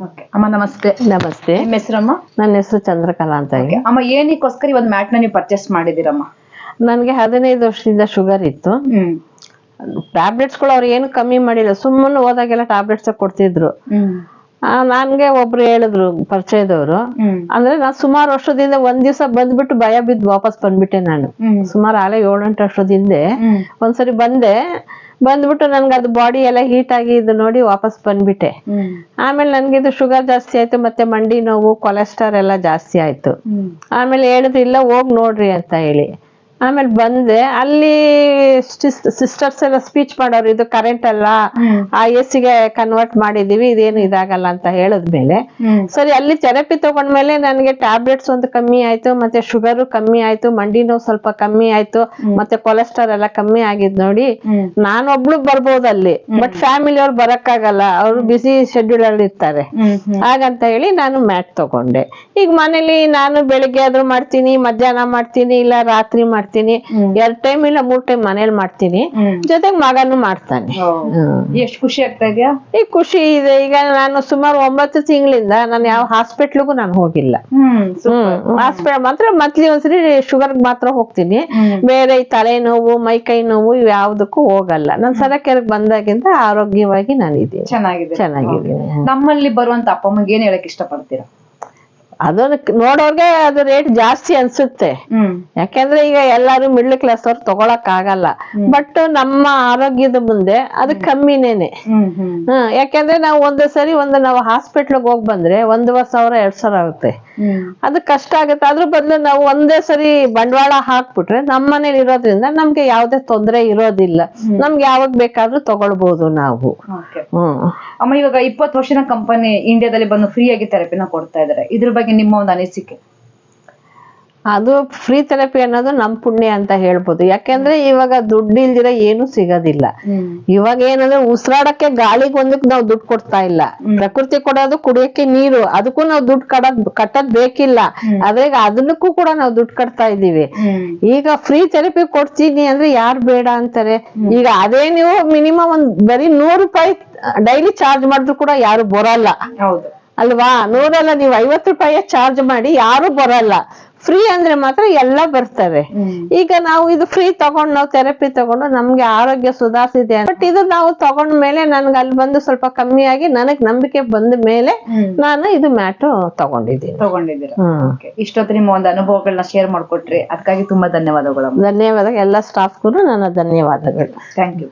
ಅಮ್ಮ ನಮಸ್ತೆ. ನಮಸ್ತೆ. ನಿಮ್ಮ ಹೆಸರಮ್ಮ? ನನ್ನ ಹೆಸರು ಚಂದ್ರಕಲಾ ಅಂತ ಹೇಳಿ. ಅಮ್ಮ ಏನಕ್ಕೋಸ್ಕರ ಮ್ಯಾಟ್ನ ನೀವು ಪರ್ಚೇಸ್ ಮಾಡಿದಿರಮ್ಮ ನನಗೆ ಹದಿನೈದು ವರ್ಷದಿಂದ ಶುಗರ್ ಇತ್ತು. ಟ್ಯಾಬ್ಲೆಟ್ಸ್ಗಳು ಅವ್ರು ಏನು ಕಮ್ಮಿ ಮಾಡಿಲ್ಲ. ಸುಮ್ಮನೆ ಹೋದಾಗೆಲ್ಲ ಟ್ಯಾಬ್ಲೆಟ್ಸ್ ಕೊಡ್ತಿದ್ರು. ನನ್ಗೆ ಒಬ್ರು ಹೇಳಿದ್ರು ಪರಿಚಯದವರು. ಅಂದ್ರೆ ನಾನು ಸುಮಾರು ವರ್ಷದಿಂದ ಒಂದ್ ದಿವಸ ಬಂದ್ಬಿಟ್ಟು ಭಯ ಬಿದ್ದು ವಾಪಸ್ ಬಂದ್ಬಿಟ್ಟೆ ನಾನು. ಸುಮಾರು ಆಲೆ ಏಳೆಂಟು ವರ್ಷದ ಹಿಂದೆ ಹ್ಮ್. ಒಂದ್ಸರಿ ಬಂದೆ. ಬಂದ್ಬಿಟ್ಟು ನನ್ಗೆ ಅದು ಬಾಡಿ ಎಲ್ಲ ಹೀಟ್ ಆಗಿ ಇದು ನೋಡಿ ವಾಪಸ್ ಬಂದ್ಬಿಟ್ಟೆ. ಆಮೇಲೆ ನನ್ಗೆ ಇದು ಶುಗರ್ ಜಾಸ್ತಿ ಆಯ್ತು ಮತ್ತೆ ಮಂಡಿ ನೋವು ಕೊಲೆಸ್ಟ್ರಾಲ್ ಎಲ್ಲ ಜಾಸ್ತಿ ಆಯ್ತು. ಆಮೇಲೆ ಹೇಳಿದ್ರು ಇಲ್ಲ ಹೋಗಿ ನೋಡ್ರಿ ಅಂತ ಹೇಳಿ. ಆಮೇಲೆ ಬಂದೆ. ಅಲ್ಲಿ ಸಿಸ್ಟರ್ಸ್ ಎಲ್ಲ ಸ್ಪೀಚ್ ಮಾಡೋರು ಇದು ಕರೆಂಟ್ ಅಲ್ಲ. ಆ ಎಸ್ಗೆ ಕನ್ವರ್ಟ್ ಮಾಡಿದೀವಿ ಇದೇನು ಇದಾಗಲ್ಲ ಅಂತ ಹೇಳಿದ್ಮೇಲೆ ಸರಿ ಅಲ್ಲಿ ಥೆರಪಿ ತಗೊಂಡ್ಮೇಲೆ ನನಗೆ ಟ್ಯಾಬ್ಲೆಟ್ಸ್ ಒಂದು ಕಮ್ಮಿ ಆಯ್ತು ಮತ್ತೆ ಶುಗರ್ ಕಮ್ಮಿ ಆಯ್ತು ಮಂಡಿ ನೋವು ಸ್ವಲ್ಪ ಕಮ್ಮಿ ಆಯ್ತು ಮತ್ತೆ ಕೊಲೆಸ್ಟ್ರಾಲ್ ಎಲ್ಲ ಕಮ್ಮಿ ಆಗಿದ್ ನೋಡಿ ನಾನು ನಾನೊಬ್ಳು ಬರ್ಬೋದು ಅಲ್ಲಿ ಬಟ್ ಫ್ಯಾಮಿಲಿ ಅವ್ರು ಬರಕ್ಕಾಗಲ್ಲ. ಅವ್ರು ಬಿಸಿ ಶೆಡ್ಯೂಲ್ ಅಲ್ಲಿ ಇರ್ತಾರೆ. ಹಾಗಂತ ಹೇಳಿ ನಾನು ಮ್ಯಾಟ್ ತಗೊಂಡೆ. ಈಗ ಮನೇಲಿ ನಾನು ಬೆಳಿಗ್ಗೆ ಆದ್ರೂ ಮಾಡ್ತೀನಿ ಮಧ್ಯಾಹ್ನ ಮಾಡ್ತೀನಿ ಇಲ್ಲ ರಾತ್ರಿ ಮಾಡ್ತೀನಿ. ಹ್ಮ್. ಎರಡ್ ಟೈಮ್ ಇಲ್ಲ ಮೂರ್ ಟೈಮ್ ಮನೇಲಿ ಮಾಡ್ತೀನಿ. ಜೊತೆಗೆ ಮಗನು ಮಾಡ್ತಾನೆ. ಎಷ್ಟು ಖುಷಿ ಆಗ್ತಾ ಇದೆಯಾ? ಈಗ ಖುಷಿ ಇದೆ. ಈಗ ನಾನು ಸುಮಾರು ಒಂಬತ್ತು ತಿಂಗಳಿಂದ ನಾನು ಯಾವ ಹಾಸ್ಪಿಟ್ಲಿಗೂ ನಾನು ಹೋಗಿಲ್ಲ. ಹಾಸ್ಪಿಟಲ್ ಮಾತ್ರ ಮಂತ್ಲಿ ಒಂದ್ಸರಿ ಶುಗರ್ ಮಾತ್ರ ಹೋಗ್ತೀನಿ. ಬೇರೆ ಈ ತಲೆನೋವು ಮೈ ಕೈ ನೋವು ಇವ್ ಯಾವ್ದಕ್ಕೂ ಹೋಗಲ್ಲ. ನಾನು ಸರಕೆರೆಗೆ ಬಂದಾಗಿಂದ ಆರೋಗ್ಯವಾಗಿ ನಾನಿದ್ದೀನಿ. ಚೆನ್ನಾಗಿದೆ. ಚೆನ್ನಾಗಿದ್ದೀನಿ. ನಮ್ಮಲ್ಲಿ ಬರುವಂತ ಅಪ್ಪ ಅಮ್ಮಗೆ ಏನ್ ಹೇಳಕ್ ಇಷ್ಟಪಡ್ತೀರಾ? ಅದನ್ನ ನೋಡೋರ್ಗೆ ಅದು ರೇಟ್ ಜಾಸ್ತಿ ಅನ್ಸುತ್ತೆ. ಯಾಕಂದ್ರೆ ಈಗ ಎಲ್ಲಾರು ಮಿಡ್ಲ್ ಕ್ಲಾಸ್ ಅವ್ರು ತಗೊಳಕ್ ಆಗಲ್ಲ. ಬಟ್ ನಮ್ಮ ಆರೋಗ್ಯದ ಮುಂದೆ ಅದು ಕಮ್ಮಿನೇನೆ. ಯಾಕೆಂದ್ರೆ ನಾವು ಒಂದ್ ಸರಿ ಒಂದು ನಾವು ಹಾಸ್ಪಿಟ್ಲ್ ಹೋಗ್ ಬಂದ್ರೆ ಒಂದೂವರೆ ಸಾವಿರ ಎರಡ್ ಸಾವಿರ ಆಗುತ್ತೆ. ಅದು ಕಷ್ಟ ಆಗುತ್ತೆ. ಅದ್ರ ಬದಲು ನಾವು ಒಂದೇ ಸರಿ ಬಂಡವಾಳ ಹಾಕ್ಬಿಟ್ರೆ ನಮ್ಮ ಮನೇಲಿ ಇರೋದ್ರಿಂದ ನಮ್ಗೆ ಯಾವ್ದೇ ತೊಂದರೆ ಇರೋದಿಲ್ಲ. ನಮ್ಗೆ ಯಾವಾಗ ಬೇಕಾದ್ರೂ ತಗೊಳ್ಬಹುದು ನಾವು. ಹ್ಮ್. ಅಮ್ಮ ಇವಾಗ ಇಪ್ಪತ್ತು ವರ್ಷದ ಕಂಪನಿ ಇಂಡಿಯಾದಲ್ಲಿ ಬಂದು ಫ್ರೀ ಆಗಿ ಥೆರಪಿನ ಕೊಡ್ತಾ ಇದಾರೆ. ಇದ್ರ ಬಗ್ಗೆ ನಿಮ್ಮ ಒಂದು ಅನಿಸಿಕೆ? ಅದು ಫ್ರೀ ಥೆರಪಿ ಅನ್ನೋದು ನಮ್ ಪುಣ್ಯ ಅಂತ ಹೇಳ್ಬೋದು. ಯಾಕೆಂದ್ರೆ ಇವಾಗ ದುಡ್ಡು ಇಲ್ದಿರ ಏನು ಸಿಗೋದಿಲ್ಲ. ಇವಾಗ ಏನಂದ್ರೆ ಉಸಿರಾಡಕ್ಕೆ ಗಾಳಿಗೆ ಒಂದಕ್ಕೆ ನಾವು ದುಡ್ಡು ಕೊಡ್ತಾ ಇಲ್ಲ. ಪ್ರಕೃತಿ ಕೊಡೋದು ಕುಡಿಯಕ್ಕೆ ನೀರು ಅದಕ್ಕೂ ನಾವು ದುಡ್ಡು ಕಡದ್ ಕಟ್ಟದ್ ಬೇಕಿಲ್ಲ. ಆದ್ರೆ ಅದನ್ನಕ್ಕೂ ಕೂಡ ನಾವು ದುಡ್ಡು ಕಟ್ತಾ ಇದೀವಿ ಈಗ ಫ್ರೀ ಥೆರಪಿ ಕೊಡ್ತೀನಿ ಅಂದ್ರೆ ಯಾರು ಬೇಡ ಅಂತಾರೆ? ಈಗ ಅದೇ ನೀವು ಮಿನಿಮಮ್ ಒಂದ್ ಬರೀ ನೂರು ರೂಪಾಯಿ ಡೈಲಿ ಚಾರ್ಜ್ ಮಾಡಿದ್ರು ಕೂಡ ಯಾರು ಬರಲ್ಲ. ಹೌದು. ಅಲ್ವಾ? ನೂರಲ್ಲ ನೀವು ಐವತ್ತು ರೂಪಾಯಿ ಚಾರ್ಜ್ ಮಾಡಿ ಯಾರು ಬರಲ್ಲ. ಫ್ರೀ ಅಂದ್ರೆ ಮಾತ್ರ ಎಲ್ಲ ಬರ್ತಾರೆ ಈಗ ನಾವು ಇದು ಫ್ರೀ ತಗೊಂಡು ನಾವು ಥೆರಪಿ ತಗೊಂಡು ನಮ್ಗೆ ಆರೋಗ್ಯ ಸುಧಾರಿಸಿದೆ ಬಟ್ ಇದು ನಾವು ತಗೊಂಡ ಮೇಲೆ ನನ್ಗೆ ಅಲ್ಲಿ ಬಂದು ಸ್ವಲ್ಪ ಕಮ್ಮಿ ಆಗಿ ನನಗ್ ನಂಬಿಕೆ ಬಂದ ಮೇಲೆ ನಾನು ಇದು ಮ್ಯಾಟು ತಗೊಂಡಿದ್ದೀನಿ. ತಗೊಂಡಿದ್ದೀರಾ. ಇಷ್ಟೊತ್ತು ನಿಮ್ಮ ಒಂದು ಅನುಭವಗಳನ್ನ ಶೇರ್ ಮಾಡ್ಕೊಟ್ರಿ. ಅದಕ್ಕಾಗಿ ತುಂಬಾ ಧನ್ಯವಾದಗಳು. ಧನ್ಯವಾದ. ಎಲ್ಲ ಸ್ಟಾಫ್ಗೂ ನನ್ನ ಧನ್ಯವಾದಗಳು. Thank you